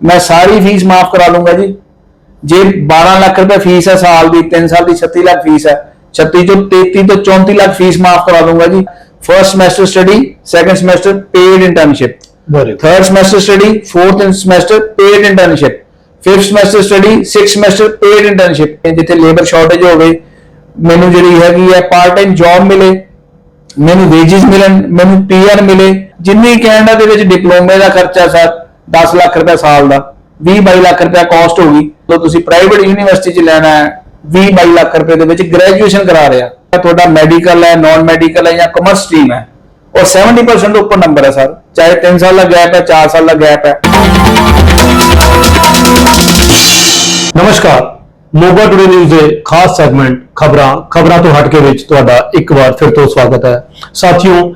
ਮੈਂ ਸਾਰੀ ਫੀਸ ਮਾਫ ਕਰਾ ਲੂੰਗਾ ਜੀ। ਜੇ 12 ਲੱਖ ਰੁਪਏ ਫੀਸ ਹੈ ਸਾਲ ਦੀ 3 ਸਾਲ ਦੀ 36 ਲੱਖ ਫੀਸ ਹੈ। 36 ਤੋਂ 33 ਤੋਂ 34 ਲੱਖ ਫੀਸ ਮਾਫ ਕਰਾ ਦੂੰਗਾ ਜੀ। First semester study second semester paid internship third semester study fourth semester paid internship fifth semester study six semester paid internship ਜਿੱਥੇ ਲੇਬਰ ਸ਼ਾਰਟੇਜ ਹੋਵੇ ਮੈਨੂੰ ਜਿਹੜੀ ਹੈਗੀ ਹੈ ਪਾਰਟ ਟਾਈਮ ਜੌਬ ਮਿਲੇ ਮੈਨੂੰ ਵੇਜਿਸ ਮਿਲਣ ਮੈਨੂੰ ਪੀਆਰ ਮਿਲੇ। ਜਿੰਨੀ ਕੈਨੇਡਾ ਦੇ ਵਿੱਚ ਡਿਪਲੋਮੇ ਦਾ ਖਰਚਾ ਸਰ 10 ਲੱਖ ਰੁਪਏ ਸਾਲ ਦਾ 20 22 ਲੱਖ ਰੁਪਏ ਕਾਸਟ ਹੋਗੀ ਤਾਂ ਤੁਸੀਂ ਪ੍ਰਾਈਵੇਟ ਯੂਨੀਵਰਸਿਟੀ 'ਚ ਲੈਣਾ ਹੈ 20 22 ਲੱਖ ਰੁਪਏ ਦੇ ਵਿੱਚ ਗ੍ਰੈਜੂਏਸ਼ਨ ਕਰਾ ਰਿਹਾ। ਤੁਹਾਡਾ ਮੈਡੀਕਲ ਹੈ ਨਾਨ ਮੈਡੀਕਲ ਹੈ ਜਾਂ ਕਮਰਸ ਸਟਰੀਮ ਹੈ। ਔਰ 70% ਤੋਂ ਉੱਪਰ ਨੰਬਰ ਹੈ ਸਰ, ਚਾਹੇ 3 ਸਾਲ ਦਾ ਗੈਪ ਹੈ 4 ਸਾਲ ਦਾ ਗੈਪ ਹੈ। ਨਮਸਕਾਰ, ਮੋਗਾ ਟੁਡੇ ਨਿਊਜ਼ ਦੇ ਖਾਸ ਸੈਗਮੈਂਟ ਖਬਰਾਂ ਖਬਰਾਂ ਤੋਂ ਹਟ ਕੇ ਵਿੱਚ ਤੁਹਾਡਾ ਇੱਕ ਵਾਰ ਫਿਰ ਤੋਂ ਸਵਾਗਤ ਹੈ। ਸਾਥੀਓ,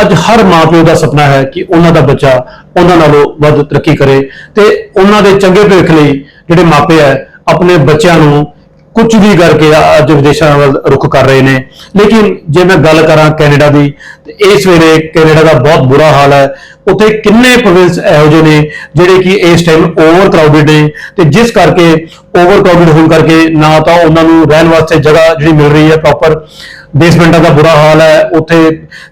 ਅੱਜ ਹਰ ਮਾਪਿਓ ਦਾ ਸੁਪਨਾ ਹੈ ਕਿ ਉਹਨਾਂ ਦਾ ਬੱਚਾ ਉਹਨਾਂ ਨਾਲੋਂ ਵੱਧ ਤਰੱਕੀ ਕਰੇ ਤੇ ਉਹਨਾਂ ਦੇ ਚੰਗੇ ਭਵਿੱਖ ਲਈ ਜਿਹੜੇ ਮਾਪੇ ਹੈ ਆਪਣੇ ਬੱਚਿਆਂ ਨੂੰ ਕੁਝ ਵੀ ਕਰਕੇ ਅੱਜ ਵਿਦੇਸ਼ਾਂ ਵੱਲ ਰੁਖ ਕਰ ਰਹੇ ਨੇ। ਲੇਕਿਨ ਜੇ ਮੈਂ ਗੱਲ ਕਰਾਂ ਕੈਨੇਡਾ ਦੀ, ਤੇ ਇਸ ਵੇਲੇ ਕੈਨੇਡਾ ਦਾ ਬਹੁਤ ਬੁਰਾ ਹਾਲ ਹੈ। ਉੱਥੇ ਕਿੰਨੇ ਪ੍ਰੋਵਿੰਸ ਇਹੋ ਜਿਹੇ ਨੇ ਜਿਹੜੇ ਕਿ ਇਸ ਟਾਈਮ ਓਵਰ ਕਰਾਊਡਡ ਨੇ। ਤੇ ਜਿਸ ਕਰਕੇ ਓਵਰ ਕਰਾਊਡਡ ਹੋਣ ਕਰਕੇ ਨਾ ਤਾਂ ਉਹਨਾਂ ਨੂੰ ਰਹਿਣ ਵਾਸਤੇ ਜਗ੍ਹਾ ਜਿਹੜੀ ਮਿਲ ਰਹੀ ਹੈ ਪ੍ਰੋਪਰ ਬੇਸਮੈਂਟਾਂ ਦਾ ਬੁਰਾ ਹਾਲ ਹੈ। ਉੱਥੇ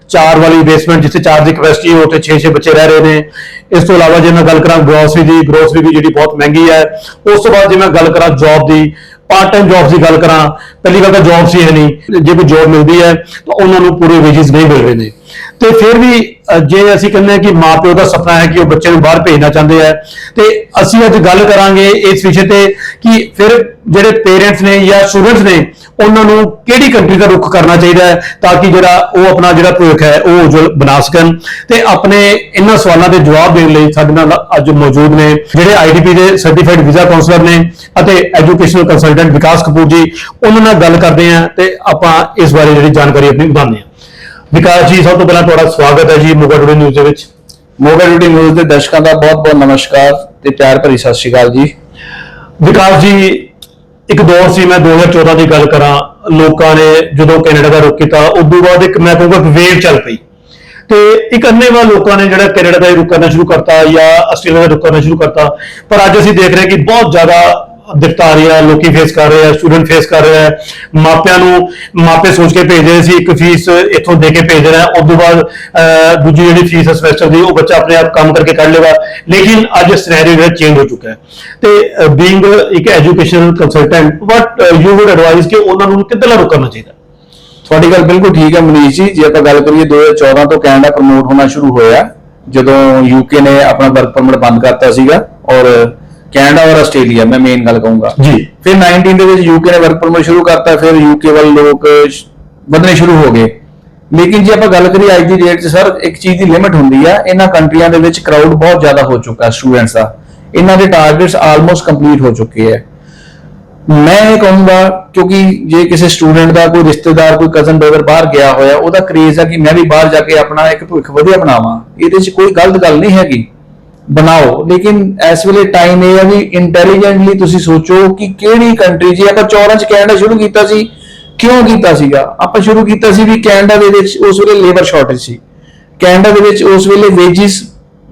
ਚਾਰ ਵਾਲੀ ਬੇਸਮੈਂਟ ਜਿੱਥੇ ਚਾਰ ਦੀ ਕਪੈਸਿਟੀ ਹੈ, ਉੱਥੇ 6-6 ਬੱਚੇ ਰਹਿ ਰਹੇ ਨੇ। ਇਸ ਤੋਂ ਇਲਾਵਾ ਜੇ ਮੈਂ ਗੱਲ ਕਰਾਂ ਗਰੋਸਰੀ ਦੀ ਗਰੋਸਰੀ ਵੀ ਜਿਹੜੀ ਬਹੁਤ ਮਹਿੰਗੀ ਹੈ, ਉਸ ਤੋਂ ਬਾਅਦ ਜੇ ਮੈਂ ਗੱਲ ਕਰਾਂ ਜੌਬ ਦੀ ਪਾਰਟ ਟਾਈਮ ਜੌਬਸ ਦੀ ਗੱਲ ਕਰਾਂ, ਪਹਿਲੀ ਗੱਲ ਤਾਂ ਜੌਬ ਸੀ ਹੈ ਨਹੀਂ, ਜੇ ਕੋਈ ਜੌਬ ਮਿਲਦੀ ਹੈ, ਤਾਂ ਉਹਨਾਂ ਨੂੰ ਪੂਰੇ ਵੇਜਸ ਨਹੀਂ ਮਿਲ ਰਹੇ ਨੇ। ਤੇ ਫਿਰ ਵੀ ਜੇ ਅਸੀਂ ਕਹਿੰਦੇ ਹਾਂ ਕਿ ਮਾਪਿਓ ਦਾ ਸੁਪਨਾ ਹੈ ਕਿ ਉਹ ਬੱਚੇ ਨੂੰ ਬਾਹਰ ਭੇਜਣਾ ਚਾਹੁੰਦੇ ਆ, ਤੇ ਅਸੀਂ ਅੱਜ ਗੱਲ ਕਰਾਂਗੇ ਇਸ ਵਿਸ਼ੇ ਤੇ ਕਿ ਫਿਰ ਜਿਹੜੇ ਪੇਰੈਂਟਸ ਨੇ ਜਾਂ ਸਟੂਡੈਂਟਸ ਨੇ, ਉਹਨਾਂ ਨੂੰ ਕਿਹੜੀ ਕੰਟਰੀ ਦਾ ਰੁਖ ਕਰਨਾ ਚਾਹੀਦਾ ਹੈ ਤਾਂ ਕਿ ਜਿਹੜਾ ਉਹ ਆਪਣਾ ਜਿਹੜਾ ਭਵਿੱਖ ਹੈ, ਉਹ ਉਜਵਲ ਬਣਾ ਸਕਣ। ਤੇ ਆਪਣੇ ਇਹਨਾਂ ਸਵਾਲਾਂ ਦੇ ਜਵਾਬ ਦੇਣ ਲਈ ਸਾਡੇ ਨਾਲ ਅੱਜ ਮੌਜੂਦ ਨੇ ਜਿਹੜੇ ਆਈਡੀਪੀ ਦੇ ਸਰਟੀਫਾਈਡ ਵੀਜ਼ਾ ਕਾਉਂਸਲਰ ਨੇ ਅਤੇ ਐਜੂਕੇਸ਼ਨਲ ਕੰਸਲਟੈਂਟ ਵਿਕਾਸ ਕਪੂਰ ਜੀ, ਉਹਨਾਂ ਨਾਲ ਗੱਲ ਕਰਦੇ ਹਾਂ ਤੇ ਆਪਾਂ ਇਸ ਬਾਰੇ ਜਿਹੜੀ ਜਾਣਕਾਰੀ ਆਪਣੀ ਵਧਾਉਂਦੇ ਹਾਂ। ਵਿਕਾਸ ਜੀ ਸਭ ਤੋਂ ਪਹਿਲਾਂ ਤੁਹਾਡਾ ਸਵਾਗਤ ਹੈ ਜੀ ਮੁਗਾ ਟੁਡੇ ਨਿਊਜ਼ ਦੇ ਵਿੱਚ। ਮੋਗਾ ਡਿਊਟੀ ਨਿਊਜ਼ ਦੇ ਦਰਸ਼ਕਾਂ ਦਾ ਬਹੁਤ-ਬਹੁਤ ਨਮਸਕਾਰ ਤੇ ਪਿਆਰ ਭਰੀ ਸਤਿ ਸ਼੍ਰੀ ਅਕਾਲ ਜੀ। ਵਿਕਾਸ ਜੀ ਇੱਕ ਦੌਰ ਸੀ ਮੈਂ 2014 ਦੀ ਗੱਲ ਕਰਾਂ ਲੋਕਾਂ ਨੇ ਜਦੋਂ ਕੈਨੇਡਾ ਦਾ ਰੁਖ ਕੀਤਾ ਉਸ ਤੋਂ ਬਾਅਦ ਇੱਕ ਮੈਂ ਕਹੂੰਗਾ ਵੇਵ ਚੱਲ ਪਈ। ਤੇ ਇੱਕ ਅੰਨੇਵਾਹ ਲੋਕਾਂ ਨੇ ਜਿਹੜਾ ਕੈਨੇਡਾ ਦਾ ਰੁਖ ਕਰਨਾ ਸ਼ੁਰੂ ਕਰਤਾ ਜਾਂ ਆਸਟ੍ਰੇਲੀਆ ਦਾ ਰੁਖ ਕਰਨਾ ਸ਼ੁਰੂ ਕਰਤਾ ਪਰ ਅੱਜ ਅਸੀਂ ਦੇਖ ਰਹੇ ਹਾਂ ਕਿ ਬਹੁਤ ਜ਼ਿਆਦਾ ਦਿੱਕਤ ਆ ਰਹੀ ਲੋਕੀ ਫੇਸ ਕਰ ਰਹੇ ਆ ਸਟੂਡੈਂਟ ਫੇਸ ਕਰ ਰਹੇ ਆ। ਮਾਪਿਆਂ ਨੂੰ ਮਾਪੇ ਸੋਚ ਕੇ ਭੇਜ ਰਹੇ ਸੀ, ਇੱਕ ਫੀਸ ਇੱਥੋਂ ਦੇ ਕੇ ਭੇਜ ਰਿਹਾ। ਉਸ ਤੋਂ ਬਾਅਦ ਦੂਜੀ ਜਿਹੜੀ ਫੀਸ ਸਮੈਸਟਰ ਦੀ, ਉਹ ਬੱਚਾ ਆਪਣੇ ਆਪ ਕੰਮ ਕਰਕੇ ਕੱਢ ਲੇਗਾ। ਲੇਕਿਨ ਅੱਜ ਸਿਨੈਰੀਓ ਜਿਹੜਾ ਚੇਂਜ ਹੋ ਚੁੱਕਾ ਹੈ। ਤੇ ਬੀਇੰਗ ਇੱਕ educational consultant what you would advise ਕਿ ਉਹਨਾਂ ਨੂੰ ਕਿੱਦਾਂ ਰੁਕਣਾ ਚਾਹੀਦਾ? ਤੁਹਾਡੀ ਗੱਲ ਬਿਲਕੁਲ ਠੀਕ ਹੈ ਮਨੀਸ਼ ਜੀ। ਜੇ ਆਪਾਂ ਗੱਲ ਕਰੀਏ 2014 ਤੋਂ ਕੈਨੇਡਾ ਪ੍ਰਮੋਟ ਹੋਣਾ ਸ਼ੁਰੂ ਹੋਇਆ, ਜਦੋਂ ਯੂਕੇ ਨੇ ਆਪਣਾ ਵਰਕ ਪਰਮਿਟ ਬੰਦ ਕਰਤਾ ਸੀਗਾ ਔਰ ਕੈਨੇਡਾ ਔਰ ਆਸਟ੍ਰੇਲੀਆ ਮੈਂ ਮੇਨ ਗੱਲ ਕਹੂੰਗਾ। ਜੀ। ਫਿਰ 19 ਦੇ ਵਿੱਚ ਯੂਕੇ ਨੇ ਵਰਕ ਪਰਮਿਟ ਸ਼ੁਰੂ ਕਰਤਾ ਫਿਰ ਯੂਕੇ ਵੱਲ ਲੋਕ ਵਧਣੇ ਸ਼ੁਰੂ ਹੋ ਗਏ। ਲੇਕਿਨ ਜੇ ਆਪਾਂ ਗੱਲ ਕਰੀਏ ਅੱਜ ਦੀ ਡੇਟ 'ਚ ਸਰ ਇੱਕ ਚੀਜ਼ ਦੀ ਲਿਮਿਟ ਹੁੰਦੀ ਆ ਇਹਨਾਂ ਕੰਟਰੀਆਂ ਦੇ ਵਿੱਚ ਕਰਾਊਡ ਬਹੁਤ ਜ਼ਿਆਦਾ ਹੋ ਚੁੱਕਾ ਸਟੂਡੈਂਟਸ ਦਾ। ਇਹਨਾਂ ਦੇ ਟਾਰਗੇਟਸ ਆਲਮੋਸਟ ਕੰਪਲੀਟ ਹੋ ਚੁੱਕੇ ਹੈ ਮੈਂ ਇਹ ਕਹੂੰਗਾ ਕਿਉਂਕਿ ਜੇ ਕਿਸੇ ਸਟੂਡੈਂਟ ਦਾ ਕੋਈ ਰਿਸ਼ਤੇਦਾਰ ਕੋਈ ਕਜ਼ਨ ਬ੍ਰਦਰ ਬਾਹਰ ਗਿਆ ਹੋਇਆ ਉਹਦਾ ਕਰੇਜ਼ ਆ ਕਿ ਮੈਂ ਵੀ ਬਾਹਰ ਜਾ ਕੇ ਆਪਣਾ ਇੱਕ ਭਵਿੱਖ ਵਧੀਆ ਬਣਾਵਾਂ। ਇਹਦੇ 'ਚ ਕੋਈ ਗਲਤ ਗੱਲ ਨਹੀਂ ਹੈਗੀ। ਬਣਾਓ। ਲੇਕਿਨ ਇਸ ਵੇਲੇ ਟਾਈਮ ਇਹ ਹੈ ਵੀ ਇੰਟੈਲੀਜੈਂਟਲੀ ਤੁਸੀਂ ਸੋਚੋ ਕਿ ਕਿਹੜੀ ਕੰਟਰੀ ਜੇ ਆਪਾਂ 14 ਚ ਕੈਨੇਡਾ ਸ਼ੁਰੂ ਕੀਤਾ ਸੀ, ਕਿਉਂ ਕੀਤਾ ਸੀਗਾ? ਆਪਾਂ ਸ਼ੁਰੂ ਕੀਤਾ ਸੀ ਵੀ ਕੈਨੇਡਾ ਦੇ ਵਿੱਚ ਉਸ ਵੇਲੇ ਲੇਬਰ ਸ਼ਾਰਟੇਜ ਸੀ। ਕੈਨੇਡਾ ਦੇ ਵਿੱਚ ਉਸ ਵੇਲੇ ਵੇਜਿਸ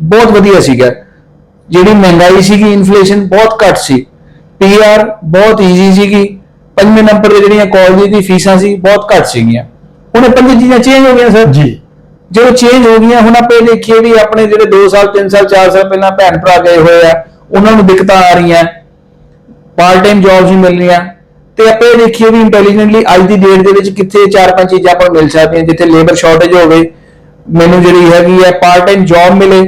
ਬਹੁਤ ਵਧੀਆ ਸੀਗਾ। ਜਿਹੜੀ ਮਹਿੰਗਾਈ ਸੀਗੀ ਇਨਫਲੇਸ਼ਨ ਬਹੁਤ ਘੱਟ ਸੀ। ਪੀਆਰ ਬਹੁਤ ਈਜ਼ੀ ਸੀਗੀ। ਪੰਜਵੇਂ ਨੰਬਰ ਤੇ ਜਿਹੜੀਆਂ ਕਾਲਜ ਦੀ ਫੀਸਾਂ ਸੀ, ਬਹੁਤ ਘੱਟ ਸੀਗੀਆਂ। ਹੁਣ ਇਹ ਪੰਜ ਚੀਜ਼ਾਂ ਚੇਂਜ ਹੋ ਗਈਆਂ ਸਰ ਜੀ। ਜਦੋਂ ਚੇਂਜ ਹੋ ਗਈਆਂ ਹੁਣ ਆਪਾਂ ਦੇਖੀਏ ਵੀ ਆਪਣੇ ਜਿਹੜੇ 2 ਸਾਲ 3 ਸਾਲ 4 ਸਾਲ ਪਹਿਲਾਂ ਭੈਣ ਭਰਾ ਗਏ ਹੋਏ ਆ ਉਹਨਾਂ ਨੂੰ ਦਿੱਕਤਾਂ ਆ ਰਹੀਆਂ ਪਾਰਟ ਟਾਈਮ ਜੌਬਸ ਵੀ ਮਿਲ ਰਹੀਆਂ ਤੇ ਆਪਾਂ ਦੇਖੀਏ ਵੀ ਇੰਟੈਲੀਜੈਂਟਲੀ ਅੱਜ ਦੀ ਡੇਟ ਦੇ ਵਿੱਚ ਕਿੱਥੇ ਚਾਰ ਪੰਜ ਚੀਜ਼ਾਂ ਆਪਾਂ ਮਿਲ ਸਕਦੀਆਂ ਜਿੱਥੇ ਲੇਬਰ ਸ਼ਾਰਟੇਜ ਹੋਵੇ ਮੈਨੂੰ ਜਿਹੜੀ ਹੈਗੀ ਹੈ ਪਾਰਟ ਟਾਈਮ ਜੌਬ ਮਿਲੇ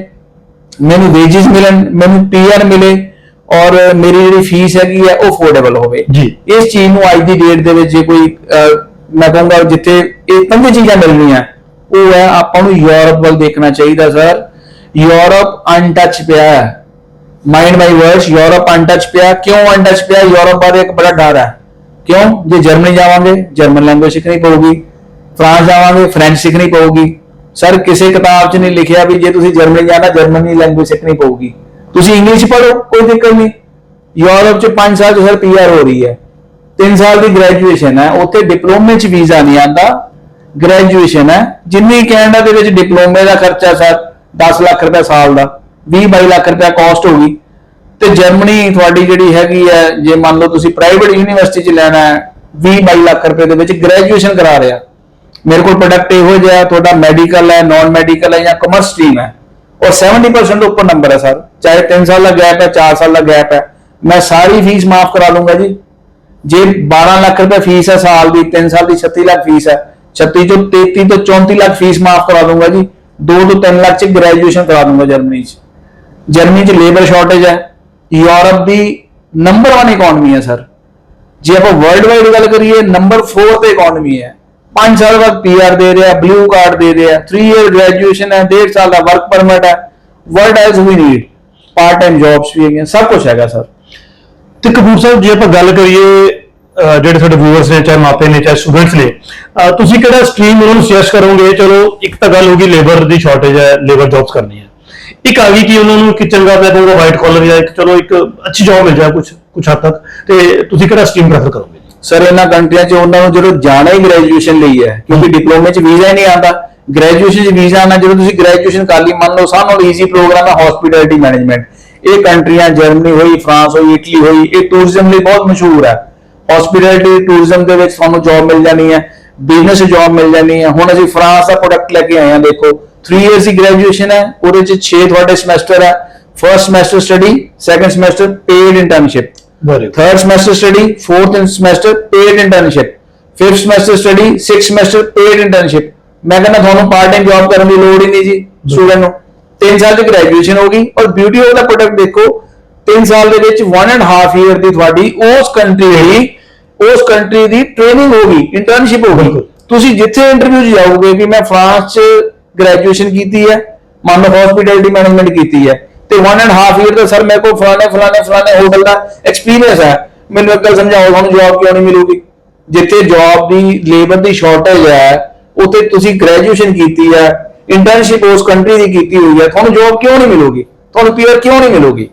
ਮੈਨੂੰ ਵੇਜਿਸ ਮਿਲਣ ਮੈਨੂੰ ਪੀਆਰ ਮਿਲੇ ਔਰ ਮੇਰੀ ਜਿਹੜੀ ਫੀਸ ਹੈਗੀ ਹੈ ਉਹ ਅਫੋਰਡੇਬਲ ਹੋਵੇ ਜੀ। ਇਸ ਚੀਜ਼ ਨੂੰ ਅੱਜ ਦੀ ਡੇਟ ਦੇ ਵਿੱਚ ਜੇ ਕੋਈ ਮੈਂ ਕਹੂੰਗਾ ਜਿੱਥੇ ਇਹ ਪੰਜ ਚੀਜ਼ਾਂ ਮਿਲਣੀਆਂ ਉਹ ਹੈ, ਆਪਾਂ ਨੂੰ ਯੂਰਪ ਵੱਲ ਦੇਖਣਾ ਚਾਹੀਦਾ ਸਰ ਯੂਰਪ ਅਨਟੱਚ ਪਿਆ ਹੈ। Mind my words Europe untouch ਪਿਆ। ਕਿਉਂ ਅਨਟੱਚ ਪਿਆ? ਯੂਰਪ ਬਾਰੇ ਇੱਕ ਬੜਾ ਡਰ ਹੈ। ਕਿਉਂ? ਜੇ ਜਰਮਨੀ ਜਾਵਾਂਗੇ, ਜਰਮਨ ਲੈਂਗੁਏਜ ਸਿੱਖਣੀ ਪਊਗੀ। ਫਰਾਂਸ ਜਾਵਾਂਗੇ ਫ੍ਰੈਂਚ ਸਿੱਖਣੀ ਪਊਗੀ। ਸਰ ਕਿਸੇ ਕਿਤਾਬ 'ਚ ਨਹੀਂ ਲਿਖਿਆ ਵੀ ਜੇ ਤੁਸੀਂ ਜਰਮਨੀ ਜਾਣਾ ਜਰਮਨੀ ਲੈਂਗੁਏਜ ਸਿੱਖਣੀ ਪਊਗੀ। ਤੁਸੀਂ ਇੰਗਲਿਸ਼ ਪੜ੍ਹੋ, ਕੋਈ ਦਿੱਕਤ ਨਹੀਂ। ਯੂਰਪ 'ਚ 5 ਸਾਲ ਤੋਂ ਸਰ ਪੀਆਰ ਹੋ ਰਹੀ ਹੈ। 3 ਸਾਲ ਦੀ ਗ੍ਰੈਜੂਏਸ਼ਨ ਹੈ। ਉੱਥੇ ਡਿਪਲੋਮੇ 'ਚ ਵੀਜ਼ਾ ਨਹੀਂ ਆਂਦਾ ਗ੍ਰੈਜੂਏਸ਼ਨ ਹੈ। ਜਿੰਨੀ ਕੈਨੇਡਾ ਦੇ ਵਿੱਚ ਡਿਪਲੋਮੇ ਦਾ ਖਰਚਾ ਸਰ 10 ਲੱਖ ਰੁਪਏ ਸਾਲ ਦਾ 20 22 ਲੱਖ ਰੁਪਏ ਕਾਸਟ ਹੋਗੀ ਤੇ ਜਰਮਨੀ ਤੁਹਾਡੀ ਜਿਹੜੀ ਹੈਗੀ ਹੈ, ਜੇ ਮੰਨ ਲਓ ਤੁਸੀਂ ਪ੍ਰਾਈਵੇਟ ਯੂਨੀਵਰਸਿਟੀ 'ਚ ਲੈਣਾ ਹੈ 20 22 ਲੱਖ ਰੁਪਏ ਦੇ ਵਿੱਚ ਗ੍ਰੈਜੂਏਸ਼ਨ ਕਰਾ ਰਿਹਾ। ਮੇਰੇ ਕੋਲ ਪ੍ਰੋਡਕਟ ਇਹੋ ਜਿਹਾ, ਤੁਹਾਡਾ ਮੈਡੀਕਲ ਹੈ ਨਾਨ ਮੈਡੀਕਲ ਹੈ ਜਾਂ ਕਮਰਸ ਸਟਰੀਮ ਹੈ। ਔਰ 70% ਉੱਪਰ ਨੰਬਰ ਹੈ ਸਰ। ਚਾਹੇ 3 ਸਾਲ ਦਾ ਗੈਪ ਹੈ 4 ਸਾਲ ਦਾ ਗੈਪ ਹੈ। ਮੈਂ ਸਾਰੀ ਫੀਸ ਮਾਫ ਕਰਾ ਲੂੰਗਾ ਜੀ। ਜੇ 12 ਲੱਖ ਰੁਪਏ ਫੀਸ ਹੈ ਸਾਲ ਦੀ 3 ਸਾਲ ਦੀ 36 ਲੱਖ ਫੀਸ ਹੈ 36 ਚੋਂ 33 ਤੋਂ 34 ਲੱਖ ਫੀਸ ਮਾਫ ਕਰਾ ਦੂੰਗਾ ਜੀ। 2 ਤੋਂ 3 ਲੱਖ ਚ ਗ੍ਰੈਜੂਏਸ਼ਨ ਕਰਾ ਦੂੰਗਾ ਜਰਮਨੀ ਚ। ਜਰਮਨੀ ਚ ਲੇਬਰ ਸ਼ਾਰਟੇਜ ਹੈ। ਯੂਰਪ ਦੀ ਨੰਬਰ 1 ਇਕਨੋਮੀ ਹੈ, ਸਰ। ਜੇ ਆਪਾਂ ਵਰਲਡ ਵਾਈਡ ਗੱਲ ਕਰੀਏ ਨੰਬਰ 4 ਤੇ ਇਕਨੋਮੀ ਹੈ। 5 ਸਾਲ ਬਾਅਦ ਪੀਆਰ ਦੇ ਰਿਹਾ ਬਲੂ ਕਾਰਡ ਦੇ ਰਿਹਾ 3 ਇਅਰ ਗ੍ਰੈਜੂਏਸ਼ਨ ਹੈ 1.5 ਸਾਲ ਦਾ ਵਰਕ ਪਰਮਿਟ ਹੈ। Whereas we need part time jobs ਵੀ ਹੈਗੀਆਂ, ਸਭ ਕੁਝ ਹੈਗਾ, ਸਰ। ਤੇ ਕਪੂਰ ਸਾਹਿਬ, ਜੇ ਆਪਾਂ ਗੱਲ ਕਰੀਏ ਜਿਹੜੇ ਸਾਡੇ ਵਿਊਅਰਸ ਨੇ ਚਾਹੇ ਮਾਪੇ ਨੇ ਚਾਹੇ ਸਟੂਡੈਂਟਸ ਨੇ ਤੁਸੀਂ ਕਿਹੜਾ ਸਟਰੀਮ ਉਹਨਾਂ ਨੂੰ ਸੁਜੈਸਟ ਕਰੋਗੇ? ਚਲੋ ਇੱਕ ਤਾਂ ਗੱਲ ਹੋ ਗਈ ਲੇਬਰ ਦੀ ਸ਼ਾਰਟੇਜ ਹੈ ਲੇਬਰ ਜੌਬਸ ਕਰਨੀ ਹੈ। ਇੱਕ ਆ ਗਈ ਕਿ ਉਹਨਾਂ ਨੂੰ ਕਿ ਚੰਗਾ ਮੈਂ ਕਹੂੰਗਾ ਵਾਈਟ ਕਾਲਰ ਜਾਂ ਇੱਕ ਚਲੋ ਇੱਕ ਅੱਛੀ ਜੌਬ ਮਿਲ ਜਾਏ ਕੁਝ ਕੁਝ ਹੱਦ ਤੱਕ। ਤੇ ਤੁਸੀਂ ਕਿਹੜਾ ਸਟਰੀਮ ਪ੍ਰੈਫਰ ਕਰੋਗੇ? ਸਰ ਇਹਨਾਂ ਕੰਟਰੀਆਂ 'ਚ ਉਹਨਾਂ ਨੂੰ ਜਦੋਂ ਜਾਣਾ ਹੀ ਗ੍ਰੈਜੂਏਸ਼ਨ ਲਈ ਹੈ ਕਿਉਂਕਿ ਡਿਪਲੋਮੇ 'ਚ ਵੀਜ਼ਾ ਹੀ ਨਹੀਂ ਆਉਂਦਾ ਗ੍ਰੈਜੂਏਸ਼ਨ 'ਚ ਵੀਜ਼ਾ ਆਣਾ ਜਦੋਂ ਤੁਸੀਂ ਗ੍ਰੈਜੂਏਸ਼ਨ ਕਰ ਲਈ ਮੰਨ ਲਓ ਸਭ ਨਾਲੋਂ ਈਜ਼ੀ ਪ੍ਰੋਗਰਾਮ ਹੈ ਹਸਪਿਟੈਲਿਟੀ ਮੈਨੇਜਮੈਂਟ ਇਹ ਕੰਟਰੀਆਂ ਜਰਮਨੀ ਹੋਈ ਫਰਾਂਸ ਹੋਈ ਇਟਲੀ ਹੋਈ ਇਹ ਟੂਰਿਜ਼ਮ ਲਈ ਬਹੁਤ ਮਸ਼ਹੂਰ ਹੈ। ਹਸਪਿਟੈਲਿਟੀ ਟੂਰਿਜ਼ਮ ਦੇ ਵਿੱਚ ਤੁਹਾਨੂੰ ਜੌਬ ਮਿਲ ਜਾਣੀ ਹੈ ਬਿਜ਼ਨਸ ਜੌਬ ਮਿਲ ਜਾਣੀ ਹੈ। ਹੁਣ ਅਸੀਂ ਫਰਾਂਸ ਦਾ ਪ੍ਰੋਡਕਟ ਲੈ ਕੇ ਆਏ ਹਾਂ ਦੇਖੋ। 3 ਇਅਰਸ ਦੀ ਗ੍ਰੈਜੂਏਸ਼ਨ ਹੈ ਉਹਦੇ 'ਚ 6 ਤੁਹਾਡੇ ਸਮੈਸਟਰ ਹੈ। First semester study second semester paid internship third semester study, fourth semester paid internship, fifth semester study, sixth semester paid internship. ਮੈਂ ਕਹਿੰਦਾ ਤੁਹਾਨੂੰ ਪਾਰਟ ਟਾਈਮ ਜੌਬ ਕਰਨ ਦੀ ਲੋੜ ਹੀ ਨਹੀਂ ਜੀ ਸਟੂਡੈਂਟ ਨੂੰ। 3 ਸਾਲ ਦੀ ਗ੍ਰੈਜੂਏਸ਼ਨ ਹੋਗੀ ਔਰ ਬਿਊਟੀ ਆਫ ਦਾ ਪ੍ਰੋਡਕਟ ਦੇਖੋ 3 ਸਾਲ ਦੇ ਵਿੱਚ 1 ਐਂਡ ਹਾਫ ਈਅਰ ਦੀ ਤੁਹਾਡੀ ਉਸ ਕੰਟਰੀ ਦੀ ਉਸ ਕੰਟਰੀ ਦੀ ਟ੍ਰੇਨਿੰਗ ਹੋਗੀ ਇੰਟਰਨਸ਼ਿਪ ਹੋਗੀ ਬਿਲਕੁਲ। ਤੁਸੀਂ ਜਿੱਥੇ ਇੰਟਰਵਿਊ 'ਚ ਜਾਓਗੇ ਕਿ ਮੈਂ ਫਰਾਂਸ 'ਚ ਗ੍ਰੈਜੂਏਸ਼ਨ ਕੀਤੀ ਹੈ ਮੰਨ ਲਓ ਹਸਪਿਟੈਲਿਟੀ ਮੈਨੇਜਮੈਂਟ ਕੀਤੀ ਹੈ ਤੇ 1 ਐਂਡ ਹਾਫ ਈਅਰ ਦਾ ਸਰ ਮੇਰੇ ਕੋਲ ਫਲਾਣੇ ਫਲਾਣੇ ਫਲਾਣੇ ਹੋਟਲ ਦਾ ਐਕਸਪੀਰੀਅੰਸ ਹੈ। ਮੈਨੂੰ ਇੱਕ ਗੱਲ ਸਮਝਾਓ ਤੁਹਾਨੂੰ ਜੌਬ ਕਿਉਂ ਨਹੀਂ ਮਿਲੂਗੀ? ਜਿੱਥੇ ਜੌਬ ਦੀ ਲੇਬਰ ਦੀ ਸ਼ਾਰਟੇਜ ਹੈ ਉੱਥੇ ਤੁਸੀਂ ਗ੍ਰੈਜੂਏਸ਼ਨ ਕੀਤੀ ਹੈ ਇੰਟਰਨਸ਼ਿਪ ਉਸ ਕੰਟਰੀ ਦੀ ਕੀਤੀ ਹੋਈ ਹੈ ਤੁਹਾਨੂੰ ਜੌਬ ਕਿਉਂ ਨਹੀਂ ਮਿਲੂਗੀ? ਤੁਹਾਨੂੰ ਪੀਆਰ ਕਿਉਂ ਨਹੀਂ ਮਿਲੂਗੀ?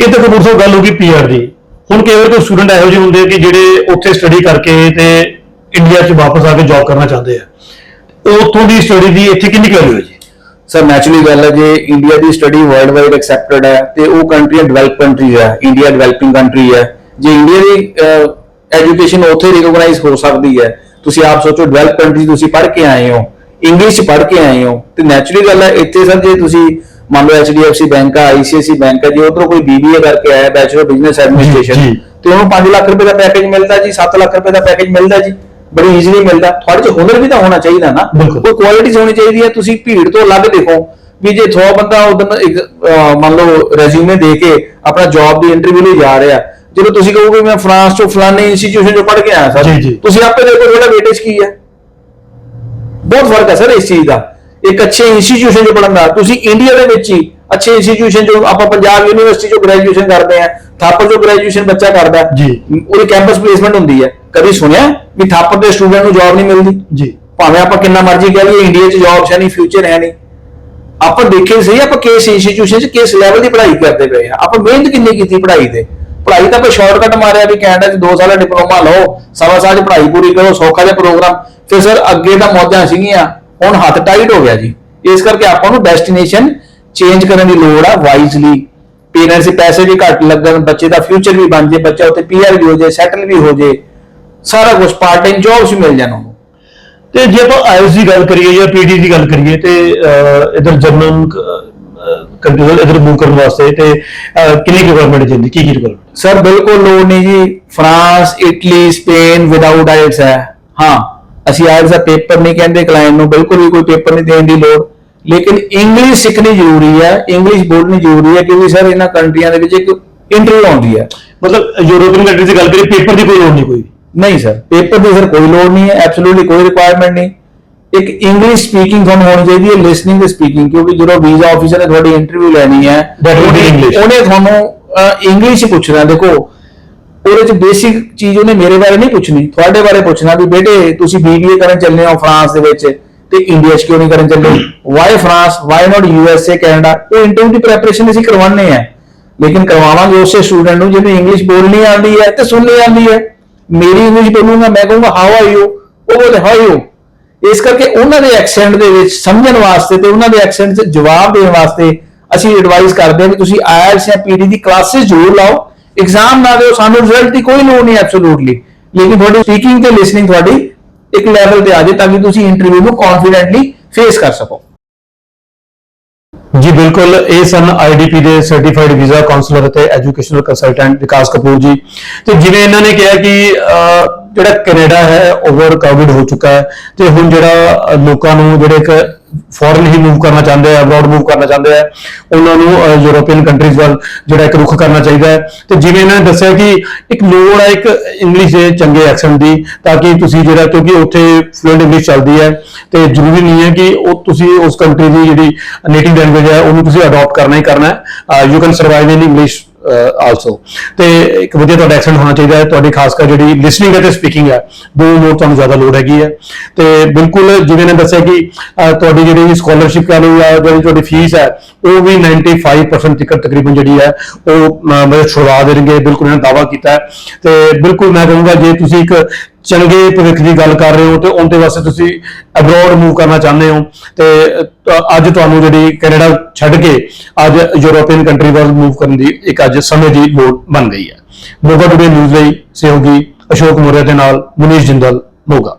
ਇਹ ਤਾਂ ਕਪੂਰ ਸਾਹਿਬ ਗੱਲ ਹੋ ਗਈ ਪੀਆਰ ਦੀ। ਹੁਣ ਕਈ ਵਾਰ ਕੋਈ ਸਟੂਡੈਂਟ ਇਹੋ ਜਿਹੇ ਹੁੰਦੇ ਕਿ ਜਿਹੜੇ ਉੱਥੇ ਸਟੱਡੀ ਕਰਕੇ ਤੇ ਇੰਡੀਆ 'ਚ ਵਾਪਸ ਆ ਕੇ ਜੌਬ ਕਰਨਾ ਚਾਹੁੰਦੇ ਆ। ਉੱਥੋਂ ਦੀ ਸਟੱਡੀ ਦੀ ਇੱਥੇ ਕਿੰਨੀ ਵੈਲਿਊ ਹੈ ਜੀ? ਸਰ ਨੈਚੁਰਲੀ ਗੱਲ ਹੈ ਜੇ ਇੰਡੀਆ ਦੀ ਸਟੱਡੀ ਵਰਲਡ ਵਾਈਡ ਐਕਸੈਪਟਡ ਹੈ ਤੇ ਉਹ ਕੰਟਰੀ ਡਿਵੈਲਪ ਕੰਟਰੀ ਹੈ ਇੰਡੀਆ ਡਿਵੈਲਪਿੰਗ ਕੰਟਰੀ ਹੈ। ਜੇ ਇੰਡੀਆ ਦੀ ਐਜੂਕੇਸ਼ਨ ਉੱਥੇ ਰਿਕੋਗਨਾਈਜ਼ ਹੋ ਸਕਦੀ ਹੈ, ਤੁਸੀਂ ਆਪ ਸੋਚੋ ਡਿਵੈਲਪ ਕੰਟਰੀ ਤੁਸੀਂ ਪੜ੍ਹ ਕੇ ਆਏ ਹੋ ਇੰਗਲਿਸ਼ ਚ ਪੜ੍ਹ ਕੇ ਆਏ ਹੋ, ਤੇ ਨੈਚੁਰਲੀ ਗੱਲ ਹੈ ਇੱਥੇ ਸਰ ਜੇ ਤੁਸੀਂ ਮੰਨ ਲਓ HDFC ਬੈਂਕ ਆ ICICI ਬੈਂਕ ਹੈ ਜੇ ਉਧਰੋਂ ਕੋਈ BBA ਕਰਕੇ ਆਇਆ ਬੈਚਲਰ ਬਿਜ਼ਨਸ ਐਡਮਿਨਿਸਟ੍ਰੇਸ਼ਨ। ਤੇ ਉਹਨੂੰ 5 ਲੱਖ ਰੁਪਏ ਦਾ ਪੈਕੇਜ ਮਿਲਦਾ ਜੀ 7 ਲੱਖ ਰੁਪਏ ਦਾ ਪੈਕੇਜ ਮਿਲਦਾ ਜੀ ਬੜੀ ਈਜ਼ੀਲੀ ਮਿਲਦਾ ਤੁਹਾਡੇ 'ਚ ਹੁਨਰ ਵੀ ਤਾਂ ਹੋਣਾ ਚਾਹੀਦਾ ਨਾ। ਕੋਈ ਕੁਆਲਿਟੀਜ਼ ਹੋਣੀ ਚਾਹੀਦੀ ਹੈ ਤੁਸੀਂ ਭੀੜ ਤੋਂ ਅਲੱਗ ਦੇਖੋ ਵੀ ਜੇ 100 ਬੰਦਾ ਉਦੋਂ ਮੰਨ ਲਓ ਰੈਜ਼ਿਊਮੇ ਦੇ ਕੇ ਆਪਣਾ ਜੌਬ ਦੀ ਇੰਟਰਵਿਊ ਲਈ ਜਾ ਰਿਹਾ ਜਦੋਂ ਤੁਸੀਂ ਕਹੋਗੇ ਮੈਂ ਫਰਾਂਸ ਤੋਂ ਫਲਾਣੇ ਇੰਸਟੀਚਿਊਸ਼ਨ ਤੋਂ ਪੜ੍ਹ ਕੇ ਆਇਆ ਸਰ। ਤੁਸੀਂ ਆਪੇ ਦੇਖੋ ਤੁਹਾਡਾ ਵੇਟੇਜ ਕੀ ਹੈ ਬਹੁਤ ਫ਼ਰਕ ਹੈ ਸਰ ਇਸ ਚੀਜ਼ ਦਾ ਇੱਕ ਅੱਛੇ ਇੰਸਟੀਚਿਊਸ਼ਨ 'ਚ ਪੜ੍ਹਨ ਦਾ। ਤੁਸੀਂ ਇੰਡੀਆ ਦੇ ਵਿੱਚ ਹੀ ਅੱਛੇ ਇੰਸਟੀਚਿਊਸ਼ਨ 'ਚੋਂ ਆਪਾਂ ਪੰਜਾਬ ਯੂਨੀਵਰਸਿਟੀ 'ਚੋਂ ਗ੍ਰੈਜੂਏਸ਼ਨ ਕਰਦੇ ਆ ਥਾਪਰ 'ਚੋਂ ਗ੍ਰੈਜੂਏਸ਼ਨ ਬੱਚਾ ਕਰਦਾ। ਜੀ। ਉਹਦੀ ਕੈਂਪਸ ਪਲੇਸਮੈਂਟ ਹੁੰਦੀ ਹੈ। ਕਦੀ ਸੁਣਿਆ ਵੀ ਥਾਪਰ ਦੇ ਸਟੂਡੈਂਟ ਨੂੰ ਜੌਬ ਨਹੀਂ ਮਿਲਦੀ? ਜੀ। ਭਾਵੇਂ ਆਪਾਂ ਕਿੰਨਾ ਮਰਜ਼ੀ ਕਹਿ ਲਈਏ ਇੰਡੀਆ 'ਚ ਜੌਬਸ ਹੈ ਨਹੀਂ ਫਿਊਚਰ ਹੈ ਨਹੀਂ। ਆਪਾਂ ਦੇਖੇ ਸਹੀ ਆਪਾਂ ਕਿਸ ਇੰਸਟੀਚਿਊਸ਼ਨ 'ਚ ਕਿਸ ਲੈਵਲ ਦੀ ਪੜ੍ਹਾਈ ਕਰਦੇ ਪਏ ਆ ਆਪਾਂ ਮਿਹਨਤ ਕਿੰਨੀ ਕੀਤੀ ਪੜ੍ਹਾਈ ਤੇ? ਪੜ੍ਹਾਈ ਤਾਂ ਆਪਾਂ ਸ਼ਾਰਟਕਟ ਮਾਰਿਆ ਵੀ ਕੈਨੇਡਾ 'ਚ 2 ਸਾਲ ਦਾ ਡਿਪਲੋਮਾ ਲਓ ਸਵਾ ਸਾਲ 'ਚ ਪੜ੍ਹਾਈ ਪੂਰੀ ਕਰੋ ਸੌਖਾ ਜਿਹਾ ਪ੍ਰੋਗਰਾਮ ਫਿਰ ਸਰ ਅੱਗੇ ਤਾਂ ਮੌਜਾਂ ਸੀਗੀਆਂ। ਹੁਣ ਹੱਥ ਟਾਈਟ ਹੋ ਗਿਆ ਜੀ। ਇਸ ਕਰਕੇ ਆਪਾਂ ਨੂੰ ਡੈਸਟੀਨੇਸ਼ਨ ਚੇਂਜ ਕਰਨ ਦੀ ਲੋੜ ਆ ਵਾਈਜ਼ਲੀ ਪੇਰੈਂਟਸ ਦੇ ਪੈਸੇ ਵੀ ਘੱਟ ਲੱਗਣ ਬੱਚੇ ਦਾ ਫਿਊਚਰ ਵੀ ਬਣ ਜੇ ਬੱਚਾ ਉੱਥੇ ਪੀਆਰ ਵੀ ਹੋ ਜੇ ਸੈਟਲ ਵੀ ਹੋ ਜੇ। ਸਾਰਾ ਕੁਝ ਪਾਰਟ ਟਾਈਮ ਜੌਬਸ ਵੀ ਮਿਲ ਜਾਣ ਉਹਨੂੰ। ਤੇ ਜੇ ਆਪਾਂ ਆਇਲਸ ਦੀ ਗੱਲ ਕਰੀਏ ਜਾਂ ਪੀਡੀ ਦੀ ਗੱਲ ਕਰੀਏ ਤੇ ਇੱਧਰ ਜਰਮਨ ਕੰਟਰੀ ਇੱਧਰ ਮੂਵ ਕਰਨ ਵਾਸਤੇ ਤੇ ਕਿੰਨੀ ਰਿਕੁਆਇਰਮੈਂਟ ਚਾਹੀਦੀ ਕੀ ਕੀ ਰਿਕੁਆਇਰਮੈਂਟ ਸਰ ਬਿਲਕੁਲ ਲੋੜ ਨਹੀਂ ਜੀ। France Italy Spain without IELTS ਹੈ। ਹਾਂ। ਅਸੀਂ ਆਇਲਸ ਦਾ ਪੇਪਰ ਨਹੀਂ ਕਹਿੰਦੇ ਕਲਾਇੰਟ ਨੂੰ ਬਿਲਕੁਲ ਵੀ ਕੋਈ ਪੇਪਰ ਨਹੀਂ ਦੇਣ ਦੀ ਲੋੜ। ਲੇਕਿਨ ਇੰਗਲਿਸ਼ ਸਿੱਖਣੀ ਜ਼ਰੂਰੀ ਹੈ ਇੰਗਲਿਸ਼ ਬੋਲਣੀ ਜ਼ਰੂਰੀ ਹੈ ਕਿਉਂਕਿ ਸਰ ਇਹਨਾਂ ਕੰਟਰੀਆਂ ਦੇ ਵਿੱਚ ਇੱਕ ਇੰਟਰਵਿਊ ਆਉਂਦੀ ਹੈ। ਮਤਲਬ ਯੂਰੋਪੀਅਨ ਕੰਟਰੀ ਦੀ ਗੱਲ ਕਰੀਏ ਪੇਪਰ ਦੀ ਕੋਈ ਲੋੜ ਨਹੀਂ ਕੋਈ? ਨਹੀਂ ਸਰ ਪੇਪਰ ਦੀ ਸਰ ਕੋਈ ਲੋੜ ਨਹੀਂ ਹੈ ਐਬਸੋਲੂਟਲੀ ਕੋਈ ਰਿਕੁਆਇਰਮੈਂਟ ਨਹੀਂ। ਇੱਕ ਇੰਗਲਿਸ਼ ਸਪੀਕਿੰਗ ਤੁਹਾਨੂੰ ਹੋਣੀ ਚਾਹੀਦੀ ਹੈ ਲਿਸਨਿੰਗ ਤੇ ਸਪੀਕਿੰਗ ਕਿਉਂਕਿ ਜਦੋਂ ਵੀਜ਼ਾ ਆਫੀਸਰ ਨੇ ਤੁਹਾਡੀ ਇੰਟਰਵਿਊ ਲੈਣੀ ਹੈ. ਉਹਨੇ ਤੁਹਾਨੂੰ ਇੰਗਲਿਸ਼ ਪੁੱਛਣਾ ਦੇਖੋ। ਉਹਦੇ ਚ ਬੇਸਿਕ ਚੀਜ਼ ਉਹਨੇ ਮੇਰੇ ਬਾਰੇ ਨਹੀਂ ਪੁੱਛਣੀ, ਤੁਹਾਡੇ ਬਾਰੇ ਪੁੱਛਣਾ ਵੀ ਬੇਟੇ ਤੁਸੀਂ ਬੀਬੀਏ ਕਰਨ ਚੱਲੇ ਹੋ ਫਰਾਂਸ ਦੇ ਵਿੱਚ ਤੇ ਇੰਡੀਆ 'ਚ ਕਿਉਂ ਨਹੀਂ ਕਰਨ ਚੱਲੇ? Why France why not USA Canada ਉਹ ਇੰਟਰਵਿਊ ਦੀ ਪ੍ਰੈਪਰੇਸ਼ਨ ਅਸੀਂ ਕਰਵਾਉਂਦੇ ਆ ਲੇਕਿਨ ਕਰਵਾਵਾਂਗੇ ਉਸੇ ਸਟੂਡੈਂਟ ਨੂੰ ਜਿਹਨੂੰ ਇੰਗਲਿਸ਼ ਬੋਲਣੀ ਆਉਂਦੀ ਹੈ ਤੇ ਸੁਣਨੀ ਆਉਂਦੀ ਹੈ। ਮੇਰੀ ਇੰਗਲਿਸ਼ ਬੋਲੂੰਗਾ ਮੈਂ ਕਹੂੰਗਾ ਹਾਊ ਆਰ ਯੂ ਉਹ ਬੋਲੇ ਹਾਊ ਯੂ ਇਸ ਕਰਕੇ ਉਹਨਾਂ ਦੇ ਐਕਸੈਂਟ ਦੇ ਵਿੱਚ ਸਮਝਣ ਵਾਸਤੇ ਤੇ ਉਹਨਾਂ ਦੇ ਐਕਸੈਂਟ 'ਚ ਜਵਾਬ ਦੇਣ ਵਾਸਤੇ ਅਸੀਂ ਐਡਵਾਈਸ ਕਰਦੇ ਹਾਂ ਕਿ ਤੁਸੀਂ ਆਇਲਸ ਜਾਂ ਪੀਡੀ ਦੀ ਕਲਾਸਿਸ ਜ਼ਰੂਰ ਲਾਓ। ਐਗਜ਼ਾਮ ਨਾ ਦਿਓ, ਸਾਨੂੰ ਰਿਜ਼ਲਟ ਦੀ ਕੋਈ ਲੋੜ ਨਹੀਂ ਐਬਸੋਲੂਟਲੀ ਲੇਕਿਨ ਤੁਹਾਡੀ ਸਪੀਕਿੰਗ ਤੇ ਲਿਸਨਿੰਗ ਤੁਹਾਡੀ ਇੱਕ ਲੈਵਲ ਤੇ ਆ ਜਾਏ ਤਾਂ ਕਿ ਤੁਸੀਂ ਇੰਟਰਵਿਊ ਨੂੰ ਕੌਨਫੀਡੈਂਟਲੀ ਫੇਸ ਕਰ ਸਕੋ। ਜੀ, ਬਿਲਕੁਲ। ਇਹ ਸਨ ਆਈਡੀਪੀ ਦੇ ਸਰਟੀਫਾਈਡ ਵੀਜ਼ਾ ਕਾਉਂਸਲਰ ਅਤੇ ਐਜੂਕੇਸ਼ਨਲ ਕੰਸਲਟੈਂਟ ਵਿਕਾਸ ਕਪੂਰ ਜੀ। ਤੇ ਜਿਵੇਂ ਇਹਨਾਂ ਨੇ ਕਿਹਾ ਕਿ ਜਿਹੜਾ ਕੈਨੇਡਾ ਹੈ ਓਵਰ ਕਰਾਊਡਡ ਹੋ ਚੁੱਕਾ ਹੈ। ਤੇ ਹੁਣ ਜਿਹੜਾ ਲੋਕਾਂ ਨੂੰ ਜਿਹੜੇ ਇੱਕ ਫੋਰਨ ਹੀ ਮੂਵ ਕਰਨਾ ਚਾਹੁੰਦੇ ਆ ਅਬਰੋਡ ਮੂਵ ਕਰਨਾ ਚਾਹੁੰਦੇ ਆ, ਉਹਨਾਂ ਨੂੰ ਯੂਰੋਪੀਅਨ ਕੰਟਰੀਜ਼ ਵੱਲ ਜਿਹੜਾ ਇੱਕ ਰੁਖ ਕਰਨਾ ਚਾਹੀਦਾ ਹੈ। ਤੇ ਜਿਵੇਂ ਇਹਨਾਂ ਨੇ ਦੱਸਿਆ ਕਿ ਇੱਕ ਲੋੜ ਹੈ ਇੱਕ ਇੰਗਲਿਸ਼ ਦੇ ਚੰਗੇ ਐਕਸੈਂਟ ਦੀ, ਤਾਂ ਕਿ ਤੁਸੀਂ ਜਿਹੜਾ, ਕਿਉਂਕਿ ਉੱਥੇ ਫਲੂਐਂਟ ਇੰਗਲਿਸ਼ ਚੱਲਦੀ ਹੈ, ਤੇ ਜ਼ਰੂਰੀ ਨਹੀਂ ਹੈ ਕਿ ਉਹ ਤੁਸੀਂ ਉਸ ਕੰਟਰੀ ਦੀ ਜਿਹੜੀ ਨੇਟਿਵ ਲੈਂਗੁਏਜ ਹੈ, ਉਹਨੂੰ ਤੁਸੀਂ ਅਡਾਪਟ ਕਰਨਾ ਹੀ ਕਰਨਾ ਹੈ। You can survive in English also ਤੇ ਇੱਕ ਵਧੀਆ ਤੁਹਾਡਾ ਐਕਸੈਂਟ ਹੋਣਾ ਚਾਹੀਦਾ ਹੈ। ਤੁਹਾਡੀ ਖਾਸ ਕਰ ਜਿਹੜੀ ਲਿਸਨਿੰਗ ਹੈ ਤੇ ਸਪੀਕਿੰਗ ਹੈ ਦੋ ਮੋਰ ਤੁਹਾਨੂੰ ਜ਼ਿਆਦਾ ਲੋੜ ਹੈਗੀ ਹੈ। ਤੇ ਬਿਲਕੁਲ ਜਿਵੇਂ ਨੇ ਦੱਸਿਆ ਕਿ ਤੁਹਾਡੀ ਜਿਹੜੀ ਸਕਾਲਰਸ਼ਿਪ ਕਹ ਲਓ ਜਾਂ ਜਿਹੜੀ ਤੁਹਾਡੀ ਫੀਸ ਹੈ ਉਹ ਵੀ 95% ਤੱਕ ਤਕਰੀਬਨ ਜਿਹੜੀ ਹੈ ਉਹ ਅਹ, ਮਤਲਬ ਛੁਡਵਾ ਦੇਣਗੇ। ਬਿਲਕੁਲ ਇਹਨਾਂ ਨੇ ਦਾਅਵਾ ਕੀਤਾ ਹੈ। ਤੇ ਬਿਲਕੁਲ ਮੈਂ ਕਹੂੰਗਾ ਜੇ ਤੁਸੀਂ ਇੱਕ ਚੰਗੇ ਭਵਿੱਖ ਦੀ ਗੱਲ ਕਰ ਰਹੇ ਹੋ ਤੇ ਉਹਦੇ ਵਾਸਤੇ ਤੁਸੀਂ ਅਬਰੋਡ ਮੂਵ ਕਰਨਾ ਚਾਹੁੰਦੇ ਹੋ ਤੇ ਅਹ, ਅੱਜ ਤੁਹਾਨੂੰ ਜਿਹੜੀ ਕੈਨੇਡਾ ਛੱਡ ਕੇ ਅੱਜ ਯੂਰੋਪੀਅਨ ਕੰਟਰੀ ਵੱਲ ਮੂਵ ਕਰਨ ਦੀ ਇੱਕ ਅੱਜ ਸਮੇਂ ਦੀ ਲੋੜ ਬਣ ਗਈ ਹੈ। ਮੋਗਾ ਟੂਡੇ ਨਿਊਜ਼ ਲਈ ਸਹਿਯੋਗੀ ਅਸ਼ੋਕ ਮੋਰਿਆ ਦੇ ਨਾਲ ਮੁਨੀਸ਼ ਜਿੰਦਲ ਮੋਗਾ।